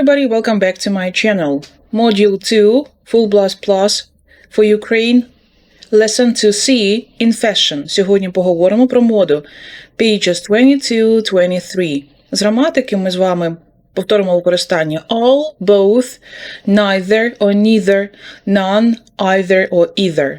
everybody, welcome back to my channel. Module 2, Full Blast Plus for Ukraine. Lesson 2C in Fashion. Сьогодні поговоримо про моду. Pages 22-23. З граматики ми з вами повторимо використання all, both, neither or neither, none, either or either.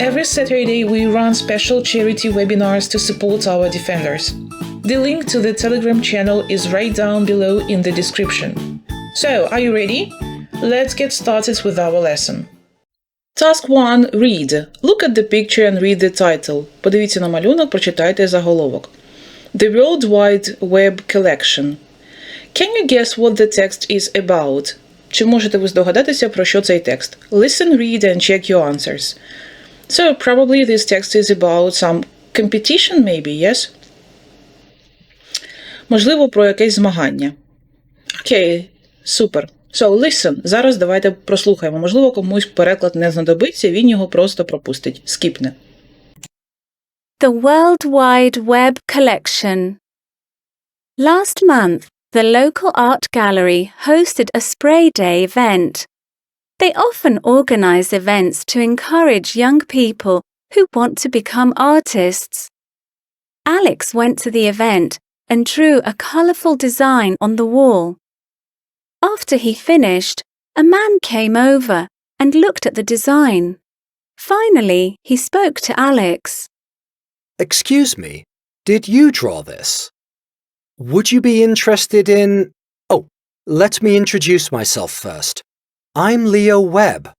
Every Saturday, we run special charity webinars to support our defenders. The link to the Telegram channel is right down below in the description. So, are you ready? Let's get started with our lesson. Task 1. Read. Look at the picture and read the title. Подивіться на малюнок, прочитайте заголовок. The World Wide Web Collection. Can you guess what the text is about? Чи можете ви здогадатися, про що цей текст? Listen, read and check your answers. So, probably this text is about some competition, maybe, yes? Можливо, про якесь змагання. Окей, супер. So, listen. Зараз давайте прослухаємо. Можливо, комусь переклад не знадобиться, він його просто пропустить, скіпне. The World Wide Web Collection. Last month, the local art gallery hosted a spray day event. They often organize events to encourage young people who want to become artists. Alex went to the event and drew a colorful design on the wall. After he finished, a man came over and looked at the design. Finally, he spoke to Alex. Excuse me, did you draw this? Would you be interested in. Oh, let me introduce myself first. I'm Leo Webb.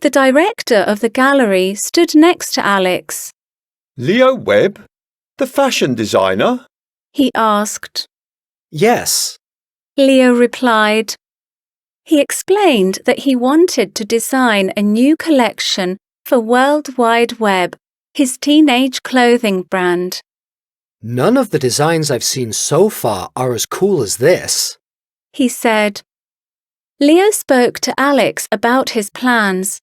The director of the gallery stood next to Alex. Leo Webb? The fashion designer? He asked. Yes, Leo replied. He explained that he wanted to design a new collection for World Wide Web, his teenage clothing brand. none of the designs I've seen so far are as cool as this. He said. Leo spoke to Alex about his plans.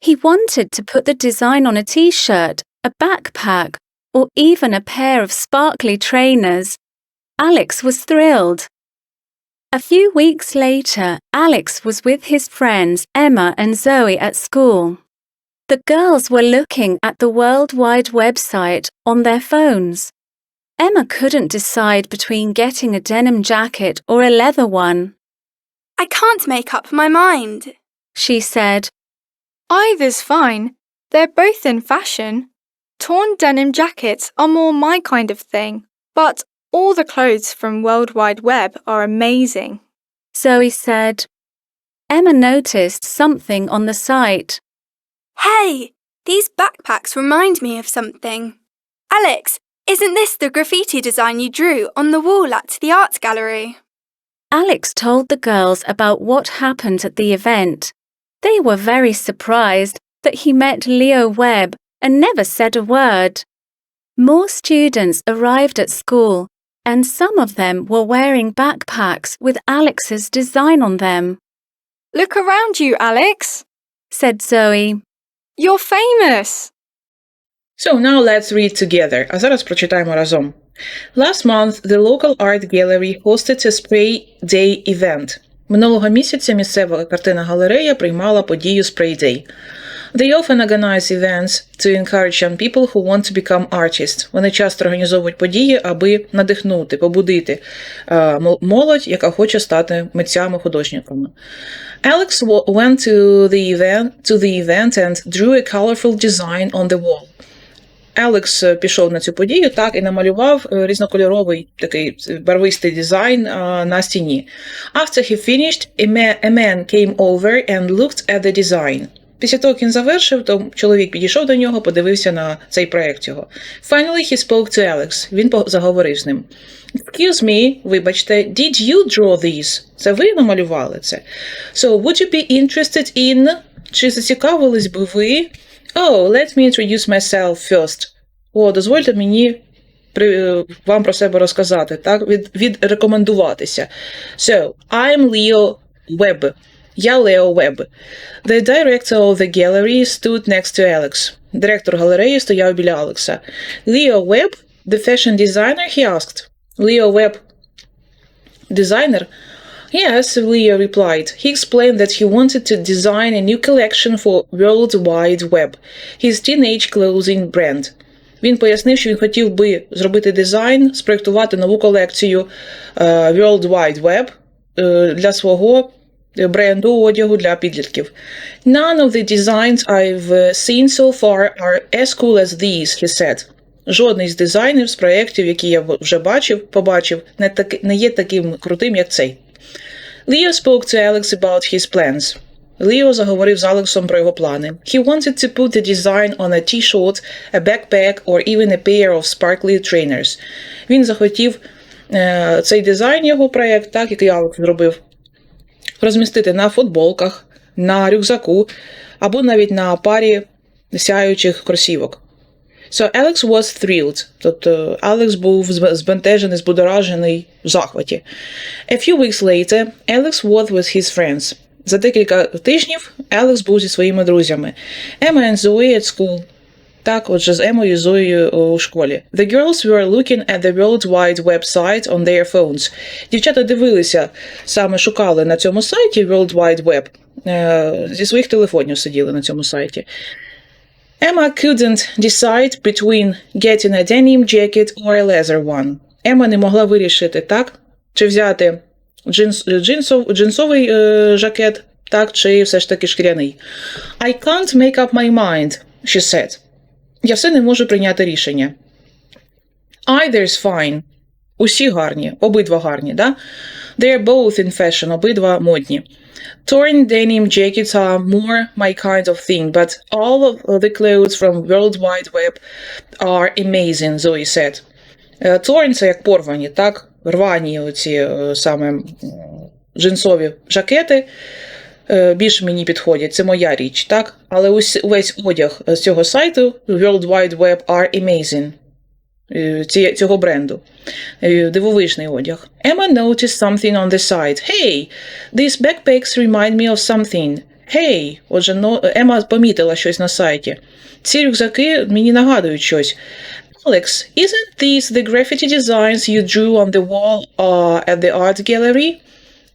He wanted to put the design on a t shirt, a backpack, or even a pair of sparkly trainers. Alex was thrilled. A few weeks later, Alex was with his friends Emma and Zoe at school. The girls were looking at the World Wide website on their phones. Emma couldn't decide between getting a denim jacket or a leather one. I can't make up my mind. She said, Either's fine. They're both in fashion. Torn denim jackets are more my kind of thing, but all the clothes from World Wide Web are amazing. Zoe said. Emma noticed something on the site. Hey, these backpacks remind me of something. Alex, isn't this the graffiti design you drew on the wall at the art gallery? Alex told the girls about what happened at the event. They were very surprised that he met Leo Webb and never said a word. More students arrived at school, and some of them were wearing backpacks with Alex's design on them, Look around you, Alex. said Zoe. You're famous. So now let's read together. А зараз прочитаємо разом. Last month, the local art gallery hosted a spray day event. Минулого місяця місцева картина галерея приймала подію Spray Day. They often organize events to encourage young people who want to become artists. Вони часто організовують події, аби надихнути, побудити е, молодь, яка хоче стати митцями-художниками. Alex went to the event to the event and drew a colorful design on the wall. Алекс е, пішов на цю подію так і намалював е, різнокольоровий такий е, барвистий дизайн е, на стіні. After he finished, a man, came over and looked at the design. Після того, як він завершив, то чоловік підійшов до нього, подивився на цей проект його. Finally, he spoke to Alex. Він заговорив з ним. Excuse me, вибачте, did you draw these? Це ви намалювали це? So, would you be interested in... Чи зацікавились би ви? Oh, let me introduce myself first. О, дозвольте мені при, е, вам про себе розказати, так? Від, відрекомендуватися. So, I'm Leo Webb. Я Лео Веб. The director of the gallery stood next to Alex. Директор галереї стояв біля Алекса. Leo Webb, the fashion designer, he asked. Leo Webb, designer? Yes, Leo replied. He explained that he wanted to design a new collection for World Wide Web, his teenage clothing brand. Він пояснив, що він хотів би зробити дизайн, спроектувати нову колекцію е, World Wide Web е, для свого бренду одягу для підлітків. None of the designs I've seen so far are as cool as these, he said. Жодний з дизайнів з проєктів, які я вже бачив, побачив, не, таки, не є таким крутим, як цей. Leo spoke to Alex about his plans. Ліо заговорив з Алексом про його плани. He wanted to put the design on a t-shirt, a backpack or even a pair of sparkly trainers. Він захотів е, цей дизайн, його проєкт, так, який Алекс зробив, розмістити на футболках, на рюкзаку або навіть на парі сяючих кросівок. So Alex was thrilled. Тобто Алекс був збентежений, збудоражений в захваті. A few weeks later, Alex was with his friends. За декілька тижнів Алекс був зі своїми друзями. Emma and Zoe at school. Так, отже, з Емою і Зоєю у школі. The girls were looking at the World Wide Web site on their phones. Дівчата дивилися, саме шукали на цьому сайті World Wide Web. Е, Зі своїх телефонів сиділи на цьому сайті. Emma couldn't decide between getting a denim jacket or a leather one. Ема не могла вирішити, так? Чи взяти джинс, джинсов, джинсовий е, жакет, так, чи все ж таки шкіряний. I can't make up my mind, she said. Я все не можу прийняти рішення. Either's fine. Усі гарні, обидва гарні, да? They're both in fashion, обидва модні. Torn denim jackets are more my kind of thing, but all of the clothes from World Wide Web are amazing, Zoe said. Е, Torn – це як порвані, так? Рвані оці е, саме джинсові жакети е, більше мені підходять, це моя річ, так? Але ось весь одяг з цього сайту World Wide Web are amazing. Е, Цього бренду. Е, Дивовижний одяг. Emma noticed something on the side. Hey, these backpacks remind me of something. Hey, отже, Ема помітила щось на сайті. Ці рюкзаки мені нагадують щось. Alex, isn't these the graffiti designs you drew on the wall uh, at the art gallery?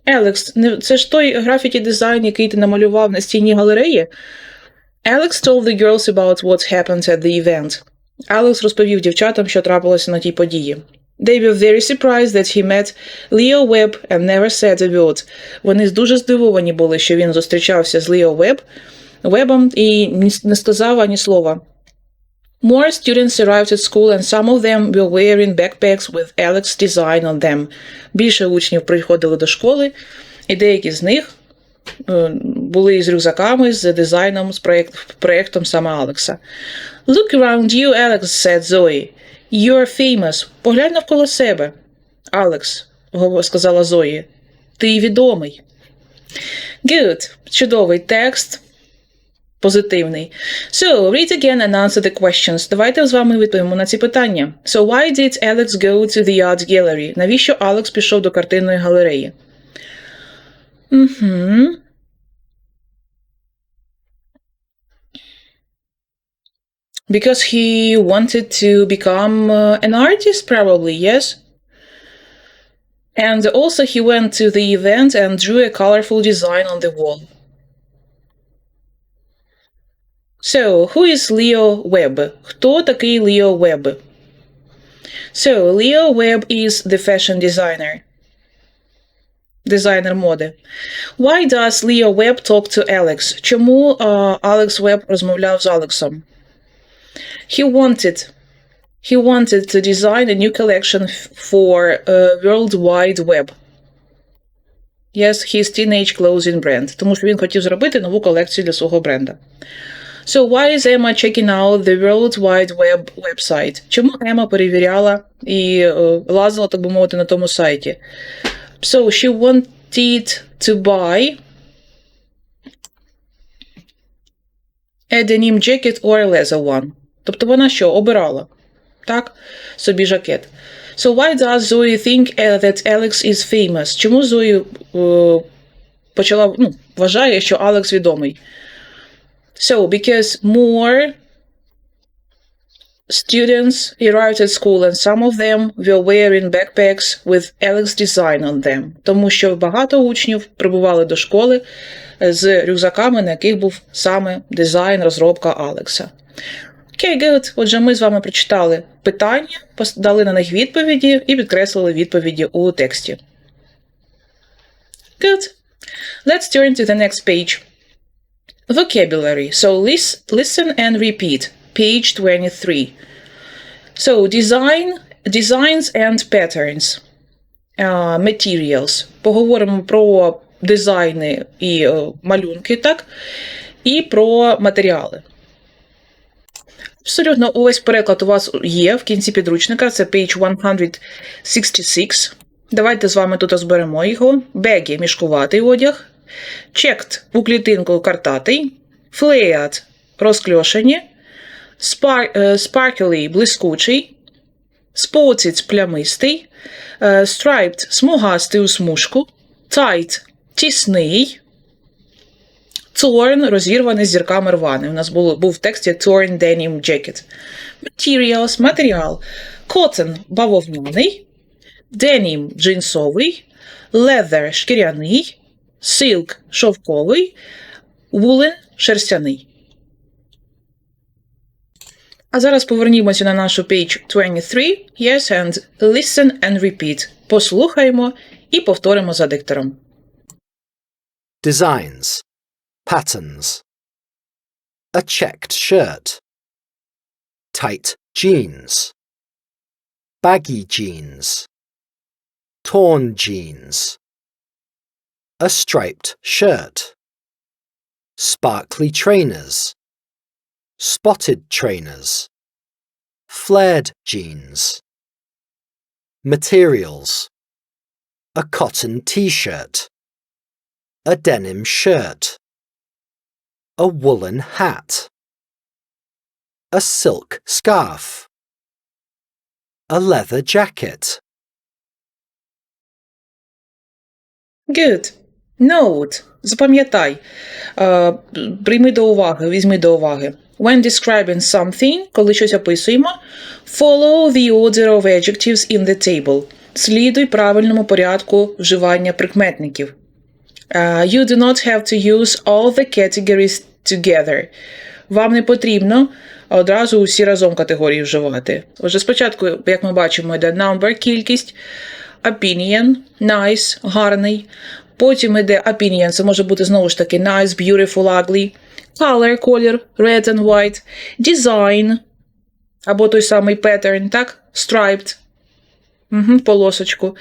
Алекс, це ж той графіті дизайн, який ти намалював на стіні галереї? Alex told the girls about what happened at the event. Алекс розповів дівчатам, що трапилося на тій події. They were very surprised that he met Leo Webb and never said a word. Вони дуже здивовані були, що він зустрічався з Лео Веб, Вебом і не сказав ані слова. More students arrived at school and some of them were wearing backpacks with Alex's design on them. Більше учнів приходили до школи, і деякі з них були з рюкзаками з дизайном, з проєкт, проєктом саме Алекса. Look around you, Alex, said Zoe. You're famous. Поглянь навколо себе. Алекс, сказала Зої. Ти відомий. Good. Чудовий текст. Позитивний. So, read again and answer the questions. Давайте з вами відповімо на ці питання. So, why did Alex go to the art gallery? Навіщо Алекс пішов до картинної галереї? Угу. Because he wanted to become uh, an artist, probably, yes? And also, he went to the event and drew a colorful design on the wall. So, who is Leo Webb? Хто такий Leo Webb? So, Leo Webb is the fashion designer. Дизайнер моди. Why does Leo Webb talk to Alex? Чому uh, Webb розмовляв з Алексом? He wanted he wanted to design a new collection for uh, World Wide Web. Yes, his teenage clothing brand. Тому що він хотів зробити нову колекцію для свого бренда. So why is Emma checking out the World Wide Web website? Чому Ема перевіряла і е, лазила, так би мовити, на тому сайті? So she wanted to buy a denim jacket or a leather one. Тобто вона що, обирала? Так? Собі жакет. So why does Zoe think uh, that Alex is famous? Чому Зої е, почала, ну, вважає, що Алекс відомий? So, because more students arrived at school and some of them were wearing backpacks with Alex design on them. Тому що багато учнів прибували до школи з рюкзаками, на яких був саме дизайн, розробка Алекса. Окей, good. Отже, ми з вами прочитали питання, дали на них відповіді і підкреслили відповіді у тексті. Good. Let's turn to the next page. Vocabulary. So lis- listen and repeat. Page 23. So design, designs and patterns. Uh, materials. Поговоримо про дизайни і е, малюнки, так? І про матеріали. Абсолютно увесь переклад у вас є в кінці підручника, це page 166. Давайте з вами тут розберемо його. Бегі мішкуватий одяг. Checked у клітинку картатий. Flared розкльошені. Spar- е, Sparkly блискучий. Spotted плямистий. е, Striped смугастий у смужку. Tight тісний. Torn розірваний зірками рваний. У нас було, був в тексті torn denim jacket. Materials матеріал. Cotton бавовняний. Denim джинсовий. Leather шкіряний. Silk шовковий. Woolen шерстяний. А зараз повернімося на нашу page 23. Yes, and listen and repeat. Послухаємо і повторимо за диктором. Designs. Patterns. A checked shirt. Tight jeans. Baggy jeans. Torn jeans. A striped shirt. Sparkly trainers. Spotted trainers. Flared jeans. Materials. A cotton t shirt a denim shirt, a woolen hat, a silk scarf, a leather jacket. Good. Note. Запам'ятай. Е, прийми до уваги, візьми до уваги. When describing something, коли щось описуємо, follow the order of adjectives in the table. Слідуй правильному порядку вживання прикметників. Uh, you do not have to use all the categories together. Вам не потрібно одразу усі разом категорії вживати. Отже, спочатку, як ми бачимо, йде number – кількість, opinion – nice, гарний. Потім йде opinion, це може бути знову ж таки nice, beautiful, ugly. Color – колір, red and white. Design або той самий pattern, так? Striped. Угу, полосочку.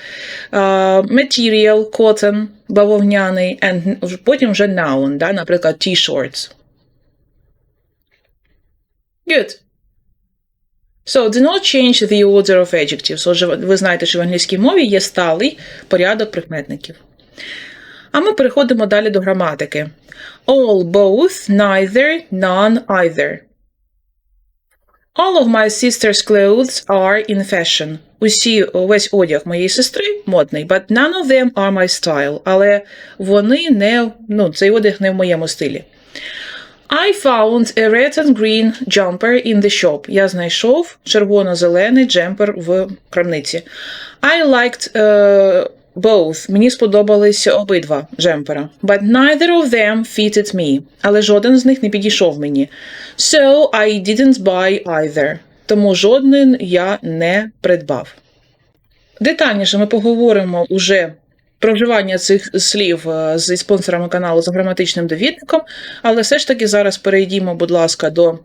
Uh, material, cotton, бавовняний, and потім вже noun, да, наприклад, t-shirts. Good. So, do not change the order of adjectives. Отже, ви знаєте, що в англійській мові є сталий порядок прикметників. А ми переходимо далі до граматики. All, both, neither, none, either. All of my sister's clothes are in fashion. Усі, весь одяг моєї сестри модний, but none of them are my style. Але вони не, ну, цей одяг не в моєму стилі. I found a red and green jumper in the shop. Я знайшов червоно-зелений джемпер в крамниці. I liked uh, both. Мені сподобались обидва джемпера. But neither of them fitted me. Але жоден з них не підійшов мені. So I didn't buy either. Тому жоден я не придбав. Детальніше ми поговоримо уже про вживання цих слів е, зі спонсорами каналу за граматичним довідником, але все ж таки зараз перейдімо, будь ласка, до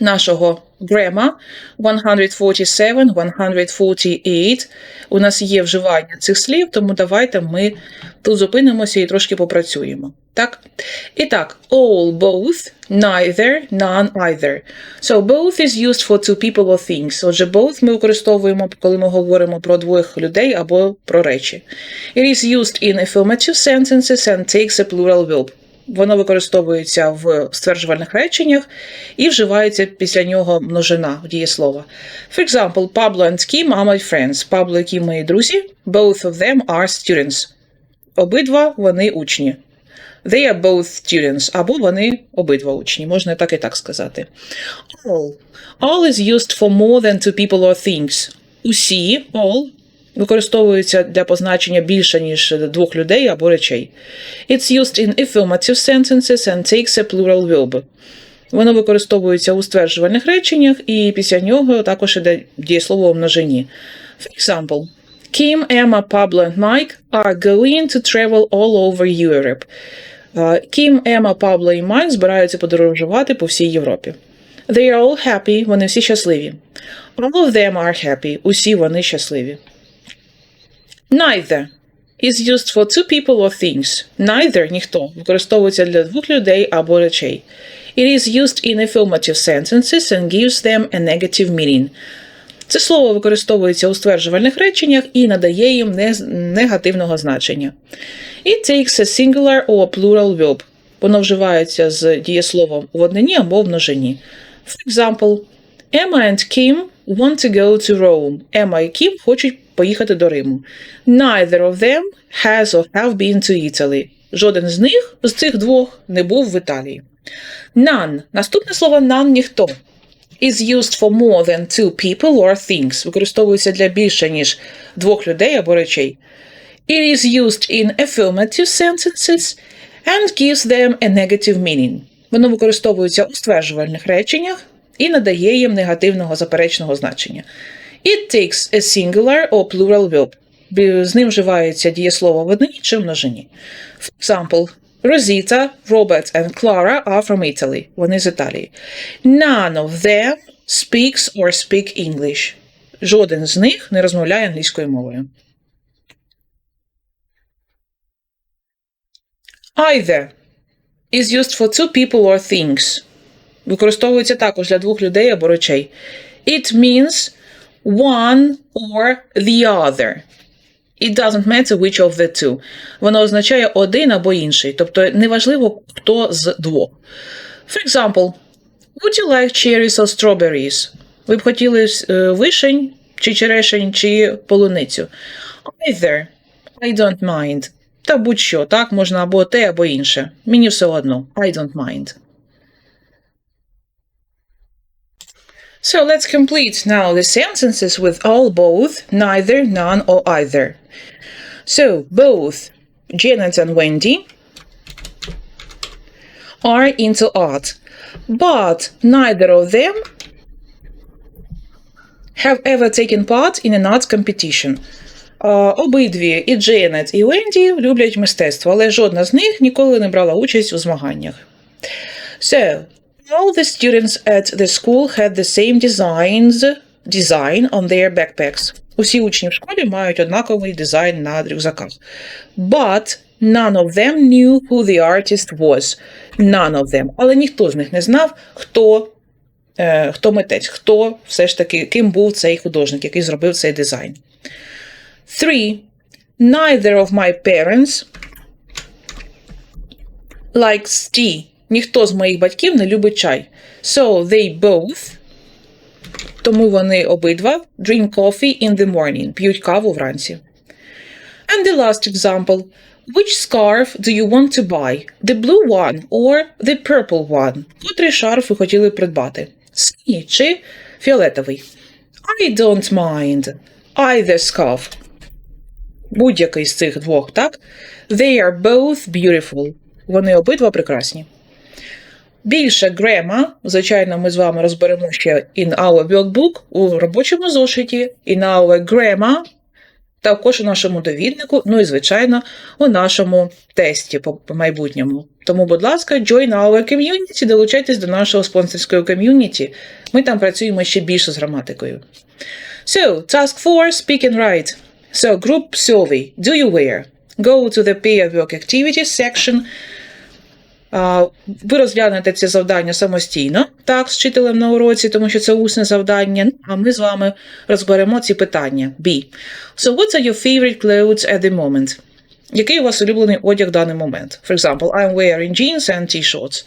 нашого grammar 147, 148. У нас є вживання цих слів, тому давайте ми тут зупинимося і трошки попрацюємо. Так? І так, all, both, neither, none, either. So both is used for two people or things. Отже, both ми використовуємо, коли ми говоримо про двох людей або про речі. It is used in affirmative sentences and takes a plural verb. Воно використовується в стверджувальних реченнях і вживається після нього множина в дієслова. For example, Pablo and Kim are my friends. Пабло і Кім мої друзі. Both of them are students. Обидва вони учні. They are both students, або вони обидва учні. Можна так і так сказати. All. All is used for more than two people or things. Усі, all, використовуються для позначення більше, ніж двох людей або речей. It's used in affirmative sentences and takes a plural verb. Воно використовується у стверджувальних реченнях, і після нього також іде дієслово у множині. For example, Kim, Emma, Pablo and Mike are going to travel all over Europe. Кім, Ема, Пабло і Майк збираються подорожувати по всій Європі. They are all happy, вони всі щасливі. All of them are happy, усі вони щасливі. Neither is used for two people or things. Neither ніхто використовується для двох людей або речей. It is used in affirmative sentences and gives them a negative meaning. Це слово використовується у стверджувальних реченнях і надає їм негативного значення. It takes a singular or plural verb. Воно вживається з дієсловом в однині або в множині. For example, Emma and Kim want to go to Rome. Емма і Кім хочуть поїхати до Риму. Neither of them has or have been to Italy. Жоден з них, з цих двох, не був в Італії. None. Наступне слово none – ніхто. Is used for more than two people or things. Використовується для більше, ніж двох людей або речей. It is used in affirmative sentences and gives them a negative meaning. Воно використовується у стверджувальних реченнях і надає їм негативного заперечного значення. It takes a singular or plural verb. З ним вживається дієслово в однині чи множині. For example, Rosita, Robert and Clara are from Italy. Вони з Італії. None of them speaks or speak English. Жоден з них не розмовляє англійською мовою. Either is used for two people or things. Використовується також для двох людей або речей. It means one or the other. It doesn't matter which of the two. Воно означає один або інший, тобто неважливо, хто з двох. For example, would you like cherries or strawberries? Ви б хотіли е, вишень, чи черешень, чи полуницю? Either. I don't mind. Та будь-що, так, можна або те, або інше. Мені все одно. I don't mind. So let's complete now the sentences with all, both, neither, none, or either. So, both Janet and Wendy are into art, but neither of them have ever taken part in an art competition. А, Обидві, і Дженет, і Венді люблять мистецтво, але жодна з них ніколи не брала участь у змаганнях. So, all the students at the school had the same designs, design on their backpacks. Усі учні в школі мають однаковий дизайн на рюкзаках. But none of them knew who the artist was. None of them. Але ніхто з них не знав, хто, е, хто митець, хто все ж таки, ким був цей художник, який зробив цей дизайн. Three. Neither of my parents likes tea. Ніхто з моїх батьків не любить чай. So they both, тому вони обидва, drink coffee in the morning, п'ють каву вранці. And the last example. Which scarf do you want to buy? The blue one or the purple one? Котрий шарф ви хотіли придбати? Синій чи фіолетовий? I don't mind. Either scarf. Будь-який з цих двох, так? They are both beautiful. Вони обидва прекрасні. Більше грема, звичайно, ми з вами розберемо ще in our workbook у робочому зошиті, in our grammar також у нашому довіднику, ну і, звичайно, у нашому тесті по майбутньому. Тому, будь ласка, join our community, долучайтесь до нашого спонсорського ком'юніті. Ми там працюємо ще більше з граматикою. So, task 4, speak and write. So, group survey. Do you wear? Go to the pair work activities section. Ви розглянете ці завдання самостійно, так, з вчителем на уроці, тому що це усне завдання. А ми з вами розберемо ці питання. B. So, what are your favorite clothes at the moment? Який у вас улюблений одяг в даний момент? For example, I'm wearing jeans and t-shirts.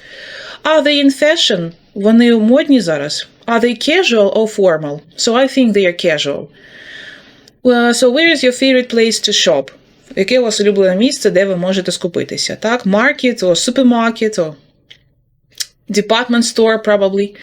Are they in fashion? Вони модні зараз. Are they casual or formal? So I think they are casual. So where is your favorite place to shop? Яке у вас улюблене місце, де ви можете скупитися? Так, market or supermarket or department store probably.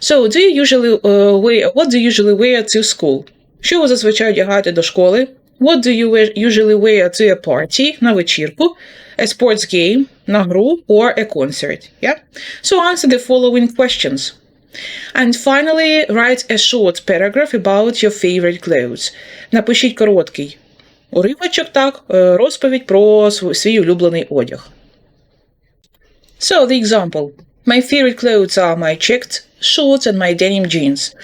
So, do you usually uh, wear what do you usually wear to school? Що ви зазвичай одягаєте до школи? What do you wear, usually wear to a party, на вечірку, a sports game, на гру, or a concert? Yeah? So answer the following questions. And finally, write a short paragraph about your favorite clothes. Напишіть короткий уривочок, так, е, розповідь про св- свій улюблений одяг. So, the example. My favorite clothes are my checked shorts and my denim jeans.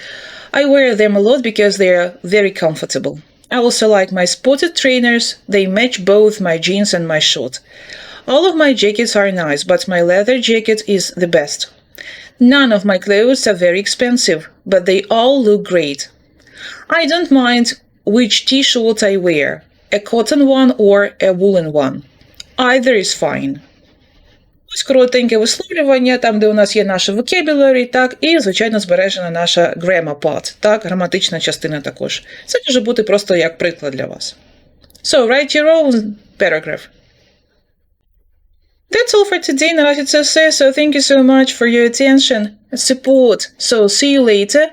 I wear them a lot because they are very comfortable. I also like my spotted trainers. They match both my jeans and my short. All of my jackets are nice, but my leather jacket is the best. None of my clothes are very expensive, but they all look great. I don't mind which t-shirt I wear, A cotton one or a woolen one. Either is fine. Ось коротеньке висловлювання, там, де у нас є наше vocabulary, так, і, звичайно, збережена наша grammar part, так, граматична частина також. Це може бути просто як приклад для вас. So, write your own paragraph. That's all for today. Наразі це все. So thank you so much for your attention and support. So see you later.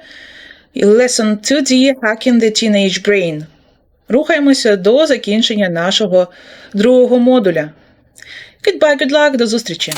Lesson 2D Hacking the Teenage Brain. Рухаємося до закінчення нашого другого модуля. Goodbye, good luck, до зустрічі!